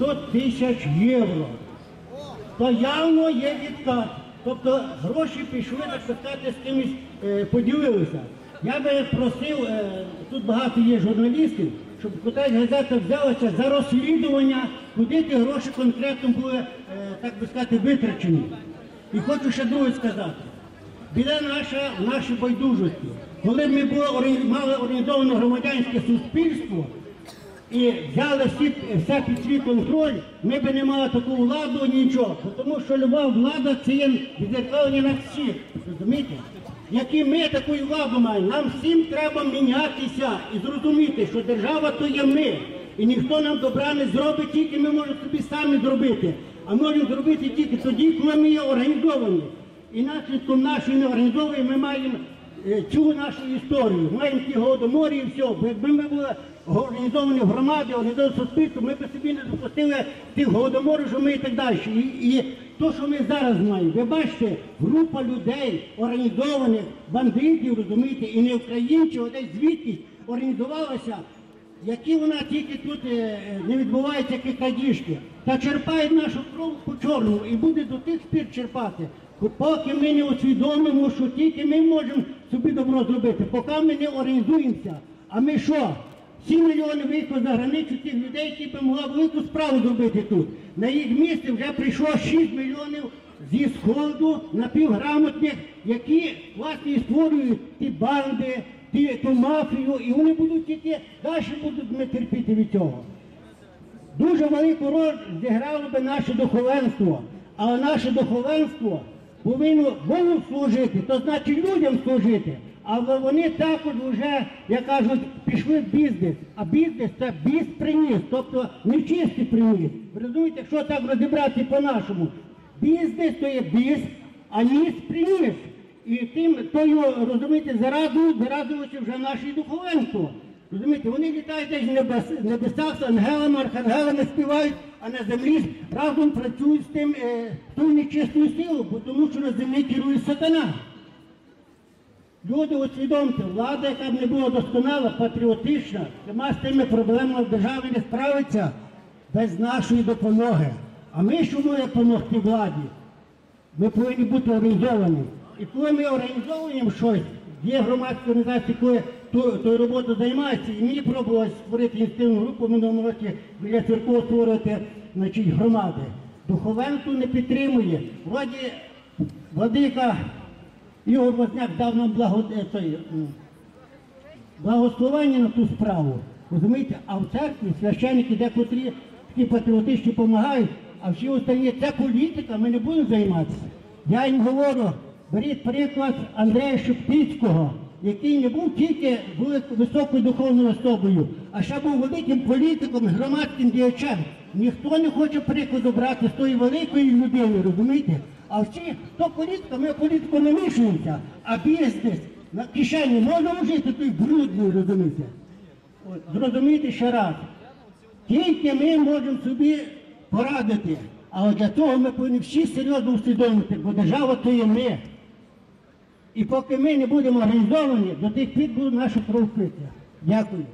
100 тисяч євро. То явно є відкат. Тобто гроші пішли, так сказати, з кимось е, поділилися. Я би просив, е, тут багато є журналістів, щоб якась газета взялася за розслідування, куди ті гроші конкретно були, е, так би сказати, витрачені. І хочу ще друге сказати. Біда наша в нашій байдужості. Коли ми мали організоване громадянське суспільство, і взяли всі, все під свій контроль, ми б не мали таку владу, нічого. Тому що люба влада це є відзеркалення на всіх. Розумієте? Які ми таку владу маємо, нам всім треба мінятися і зрозуміти, що держава то є ми. І ніхто нам добра не зробить, тільки ми можемо собі самі зробити. А можемо зробити тільки тоді, коли ми є організовані. І наслідком нашої неорганізованої ми маємо цю нашу історію. Маємо ті голодоморі і все. Бо якби ми були організовані громади, організовані суспільство, ми б собі не допустили тих голодоморів, що ми і так далі. І, і то, що ми зараз маємо, ви бачите, група людей, організованих, бандитів, розумієте, і не українців, а десь звідкись організувалася, які вона тільки тут е, е, не відбуваються які крадіжки, та черпають нашу кров по чорному і буде до тих спір черпати. Поки ми не усвідомимо, що тільки ми можемо собі добро зробити, поки ми не організуємося. А ми що? 7 мільйонів виїхали за границю тих людей, які б могла велику справу зробити тут. На їх місце вже прийшло 6 мільйонів зі сходу напівграмотних, які власне і створюють ті банди, ті, ту мафію, і вони будуть тільки далі будуть ми терпіти від цього. Дуже велику роль зіграло би наше духовенство, але наше духовенство повинно Богу служити, то значить людям служити. Але вони також вже, як кажуть, пішли в бізнес. А бізнес це біз приніс, тобто нечистий приніс. Ви розумієте, якщо так розібрати по-нашому, бізнес то є біз, а ніс приніс. І тим тою, розумієте, зарадують, зарадуючи вже наше духовенство. Розумієте, вони літають десь в небес- небесах з ангелами, архангелами співають, а на землі разом працюють з тим, е, тою нечистою силою, бо тому що на землі керує сатана. Люди усвідомте, влада, яка б не була досконала, патріотична, сама з тими проблемами в державі не справиться без нашої допомоги. А ми що можемо допомогти владі? Ми повинні бути організовані. І коли ми організовуємо щось, є громадські організації, які тою, тою роботою займаються, і мені пробувалося створити ініціативну групу в минулому році біля церков створювати значить, громади. Духовенство не підтримує. Вроді владика Ігор Возняк дав нам благо... е, м, благословення на ту справу. Розумієте, а в церкві священники декотрі такі патріотичні допомагають, а всі останні це політика, ми не будемо займатися. Я їм говорю, беріть приклад Андрея Шептицького, який не був тільки високою духовною особою, а ще був великим політиком, громадським діячем. Ніхто не хоче прикладу брати з тої великої людини, розумієте? А всі, хто політика, ми політику не мішуємося, а бізнес на кишені можна вжити той брудний, розумієте? От, зрозумійте ще раз. Тільки ми можемо собі порадити. Але для того ми повинні всі серйозно усвідомити, бо держава то є ми. І поки ми не будемо організовані, до тих пір буде наше кровопиття. Дякую.